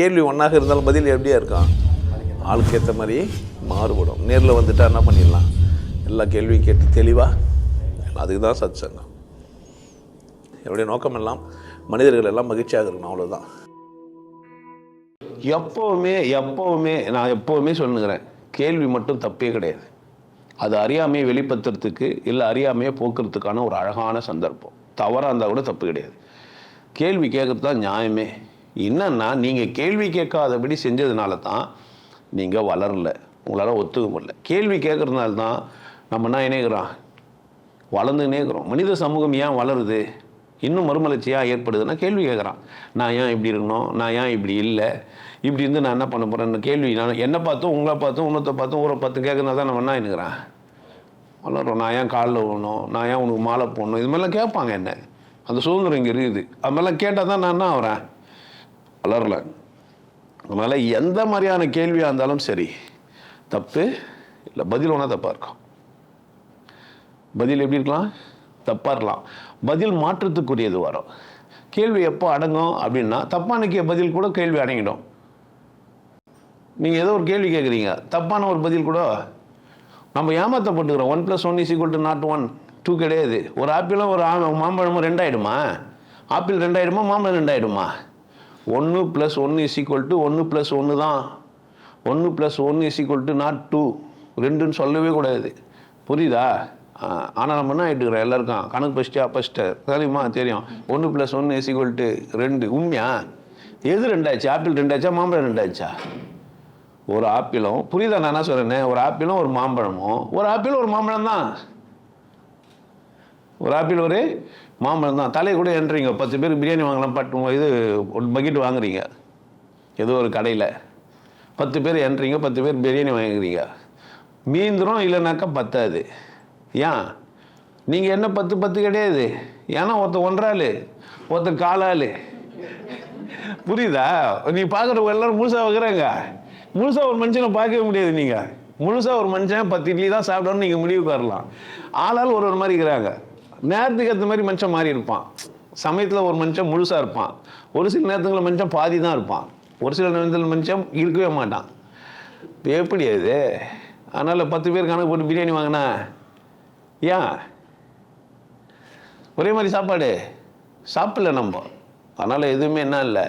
கேள்வி ஒன்றாக இருந்தாலும் பதில் எப்படியா இருக்கான் ஆளுக்கு ஏற்ற மாதிரி மாறுபடும். நேரில் வந்துட்டா என்ன பண்ணிடலாம்? எல்லா கேள்வியும் கேட்டு தெளிவாக அதுக்கு தான் சத் சங்கம் என்னுடைய நோக்கம் எல்லாம் மனிதர்கள் எல்லாம் மகிழ்ச்சியாக இருக்கணும் அவ்வளோதான் எப்போவுமே எப்போவுமே நான் எப்போவுமே சொல்லுங்கிறேன் கேள்வி மட்டும் தப்பே கிடையாது. அது அறியாமையை வெளிப்படுத்துறதுக்கு இல்லை அறியாமையை போக்குறதுக்கான ஒரு அழகான சந்தர்ப்பம். தவறாக இருந்தால் கூட தப்பு கிடையாது. கேள்வி கேட்குறது தான் நியாயமே. என்னன்னா நீங்கள் கேள்வி கேட்காதபடி செஞ்சதுனால தான் நீங்கள் வளரல. உங்களால் ஒத்துக்க முடியல. கேள்வி கேட்குறதுனால தான் நம்ம என்ன இணைகிறோம்? வளர்ந்துன்னே இருக்கிறோம் மனித சமூகம் ஏன் வளருது? இன்னும் மறுமலர்ச்சியாக ஏற்படுதுன்னா கேள்வி கேட்குறான். நான் ஏன் இப்படி இருக்கணும்? நான் ஏன் இப்படி இல்லை? இப்படி இருந்து நான் என்ன பண்ண போகிறேன்னு கேள்வி. நான் என்னை பார்த்தும் உங்களை பார்த்தும் இன்னொருத்த பார்த்தும் ஊரை பார்த்து கேட்குறதா தான் நம்ம என்ன இருக்கிறேன் வளரும் நான் ஏன் காலில் விழணும்? நான் ஏன் உனக்கு மாலை போடணும்? இது மாதிரிலாம் கேட்பாங்க என்ன? அந்த சுதந்திரம் இங்கே இருக்குது. அது மாதிரிலாம் கேட்டால் தான் நான் என்ன ஆகிறேன் வளரல. அதனால் எந்த மாதிரியான கேள்வியாக இருந்தாலும் சரி தப்பு இல்லை பதில் ஒன்றா தப்பாக இருக்கும். பதில் எப்படி இருக்கலாம்? தப்பாக இருக்கலாம். பதில் மாற்றத்துக்குரியது வரும். கேள்வி எப்போ அடங்கும் அப்படின்னா தப்பான கே பதில் கூட கேள்வி அடங்கிடும். நீங்கள் ஏதோ ஒரு கேள்வி கேட்குறீங்க தப்பான ஒரு பதில் கூட நம்ம ஏமாற்றப்பட்டுக்கிறோம் one plus one is equal to not one two கிடையாது. ஒரு ஆப்பிளும் ஒரு மாம்பழமும் ரெண்டாயிடுமா? ஆப்பிள் ரெண்டாயிடுமா மாம்பழம் ரெண்டாயிடுமா? ஒன்று ப்ளஸ் ஒன்று இஸ் ஈக்குவல் டு ஒன்று ப்ளஸ் ஒன்று தான். ஒன்று ப்ளஸ் ஒன்று is equal to not two ரெண்டுன்னு சொல்லவே கூடாது. புரியுதா? ஆனால் நம்ம என்ன ஆகிட்டுக்கிறோம் எல்லாருக்கும் கணக்கு ஃபஸ்ட்டு ஃபஸ்ட்டு தெரியுமா? தெரியும். ஒன்று ப்ளஸ் ஒன்று இஸ் ஈக்குவல் டு ரெண்டு. உண்மையா? எது ரெண்டாச்சு? ஆப்பிள் ரெண்டாச்சா? மாம்பழம் ரெண்டாச்சா? ஒரு ஆப்பிளும் புரியுதா நான் என்ன சொல்கிறேன்னே ஒரு ஆப்பிளும் ஒரு மாம்பழமும். ஒரு ஆப்பிளும் ஒரு மாம்பழம் தான் ஒரு ஆப்பிள் ஒரு மாம்பழம் தான். தலையை கூட என்றீங்க பத்து பேர் பிரியாணி வாங்கலாம் பட் இது ஒரு பக்கெட் வாங்குறீங்க. ஏதோ ஒரு கடையில். பத்து பேர் என்றீங்க பத்து பேர் பிரியாணி வாங்குறீங்க. மீந்துரும் இல்லைனாக்கா பத்தாது. ஏன்? நீங்கள் என்ன பத்து பத்து கிடையாது. ஏன்னா ஒருத்தர் ஒன்றாள் ஒருத்தர் காலாள். புரியுதா? நீ பார்க்குறவங்க எல்லோரும் முழுசாக வைக்கிறாங்க. முழுசாக ஒரு மனுஷனை பார்க்கவே முடியாது நீங்கள் முழுசாக ஒரு மனுஷன் பத்து இட்லி தான் சாப்பிடணும்னு நீங்கள் முடிவுக்கு வரலாம். ஆளால் ஒரு ஒரு மாதிரி இருக்கிறாங்க. நேரத்துக்கு ஏற்ற மாதிரி மனுஷன் மாறி இருப்பான். சமயத்தில் ஒரு மனுஷன் முழுசாக இருப்பான். ஒரு சில நேரத்துங்களில் மனுஷன் பாதி தான் இருப்பான். ஒரு சில நேரத்தில் மனுஷன் இருக்கவே மாட்டான். எப்படி அது? அதனால் பத்து பேர் கணக்கு போட்டு பிரியாணி வாங்கினா? ஏன்? ஒரே மாதிரி சாப்பாடு? சாப்பிடல நம்ம. அதனால் எதுவுமே என்ன இல்லை.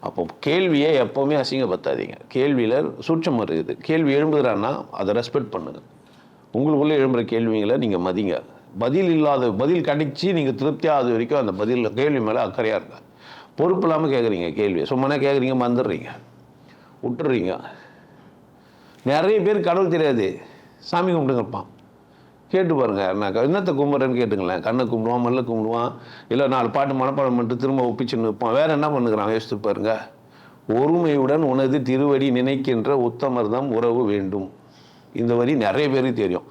அப்போ கேள்வியை எப்போவுமே அசிங்கப்படுத்தாதீங்க. கேள்வியில் சூட்சம் இருக்குது கேள்வி எழும்புகிறான்னா அதை ரெஸ்பெக்ட் பண்ணுங்கள் உங்களுக்குள்ளே எழும்புகிற கேள்விங்களை நீங்கள் மதிங்க. பதில் இல்லாத பதில் கிடைச்சி நீங்கள் திருப்தியாகாத வரைக்கும் அந்த பதில் கேள்வி மேலே அக்கறையாக இருங்க பொறுப்பு இல்லாமல் கேட்குறீங்க கேள்வி சும்மனே கேட்குறீங்க மறந்துடுறீங்க. விட்டுறீங்க நிறைய பேர் கடவுள் தெரியாது. சாமி கும்பிட்டுங்கப்பான் கேட்டு பாருங்க நான் என்னத்தை கும்பிட்றேன்னு கேட்டுங்களேன். கண்ணை கும்பிடுவான் மல்ல கும்பிடுவான். இல்லை நாலு பாட்டு மனப்பாடம் பண்ணிட்டு திரும்ப ஒப்பிச்சுன்னு நிற்பான் வேற என்ன பண்ணுகிறான்? யோசித்து பாருங்க. ஒருமையுடன் உனது திருவடி நினைக்கின்ற உத்தமர்தம் உறவு வேண்டும். இந்த வரி நிறைய பேருக்கு தெரியும்.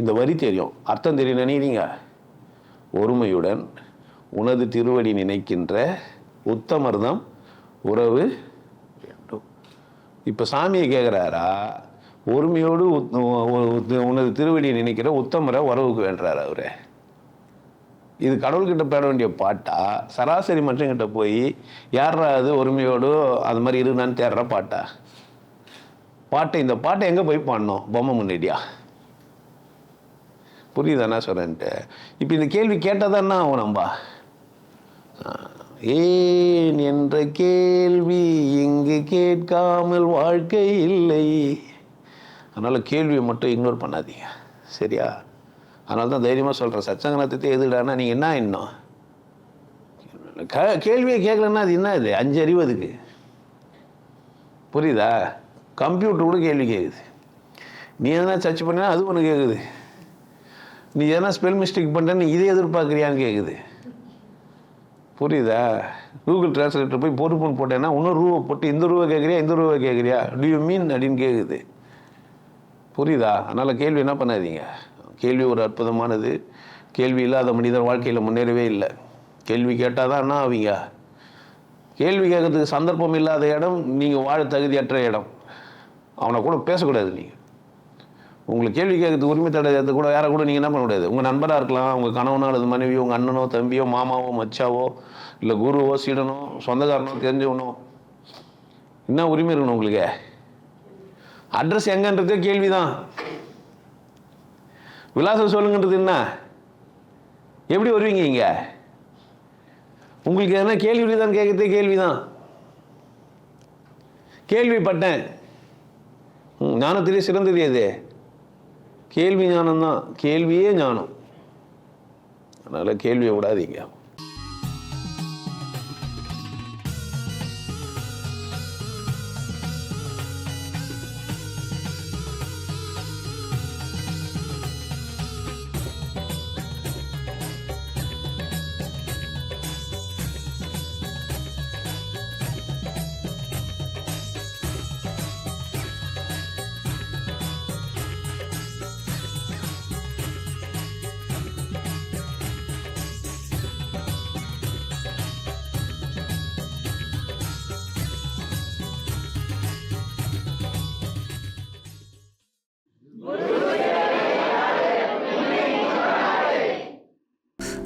இந்த வரி தெரியும். அர்த்தம் தெரியும் நினைக்கிறீங்க? ஒருமையுடன் உனது திருவடி நினைக்கின்ற உத்தமர்தம் உறவு வேண்டும். இப்போ சாமியை கேட்குறாரா ஒருமையோடு உனது திருவடியை நினைக்கிற உத்தமரை உறவுக்கு வேண்டார் அவர். இது கடவுள்கிட்ட பாட வேண்டிய பாட்டா? சராசரி மனுஷங்கிட்ட போய் யாரா அது ஒருமையோடு அது மாதிரி இருந்தான்னு தேடுற பாட்டா? பாட்டை இந்த பாட்டை எங்கே போய் பாடணும்? பொம்மை முன்னாடியா? புரியுதா என்ன சொல்கிறேன்ட்டு இப்போ இந்த கேள்வி கேட்டால் தான் ஆகும் நம்பா ஏன் என்ற கேள்வி இங்கு கேட்காமல் வாழ்க்கை இல்லை. அதனால் கேள்வியை மட்டும் இக்னோர் பண்ணாதீங்க. சரியா? அதனால தான் தைரியமாக சொல்கிறேன் சச்சங்கனத்தை எதுடானா நீங்கள் என்ன இன்னும்? க கேள்வியை கேட்கலன்னா அது என்ன இது? அஞ்சு அறிவு அதுக்கு. புரியுதா? கம்ப்யூட்டர் கூட கேள்வி கேட்குது நீ எதனா சர்ச் பண்ணினா அது ஒன்று கேட்குது நீ எதனா ஸ்பெல் மிஸ்டேக் பண்ணுறேன்னு இதே எதிர்பார்க்குறியான்னு கேட்குது புரியுதா? கூகுள் டிரான்ஸ்லேட்டர் போய் பொறுப்புன்னு போட்டேன்னா இன்னும் ரூபா போட்டு இந்த ரூபா கேட்குறியா இந்த ரூபா கேட்குறியா டு யூ மீன் அப்படின்னு கேட்குது புரியுதா? அதனால் கேள்வி என்ன பண்ணாதீங்க. கேள்வி ஒரு அற்புதமானது. கேள்வி இல்லாத மனிதர் வாழ்க்கையில் முன்னேறவே இல்லை. கேள்வி கேட்டால் தான் என்ன ஆவீங்க? கேள்வி கேட்கறதுக்கு சந்தர்ப்பம் இல்லாத இடம் நீங்கள் வாழ தகுதியற்ற இடம். அவனை கூட பேசக்கூடாது நீங்கள் உங்களுக்கு கேள்வி கேட்கறதுக்கு உரிமை தடையது கூட யாரை கூட நீங்கள் என்ன பண்ண முடியாது. உங்கள் நண்பராக இருக்கலாம் உங்கள் கணவனோ அல்லது மனைவியோ உங்கள் அண்ணனோ தம்பியோ மாமாவோ மச்சாவோ இல்லை குருவோ சீடனோ சொந்தக்காரனோ தெரிஞ்சவனோ என்ன உரிமை இருக்கணும் உங்களுக்கு? அட்ரஸ் எங்கன்றது கேள்விதான். விலாசம் சொல்லுங்கன்றது என்ன? எப்படி வருவீங்க இங்கே? உங்களுக்கு எதனா கேள்வி தான் கேட்கறதே கேள்விதான். கேள்விப்பட்டேன். ம், ஞானத்திலே சிறந்தது எது? கேள்வி ஞானம் தான் கேள்வியே ஞானம். அதனால் கேள்வியை விடாதீங்க.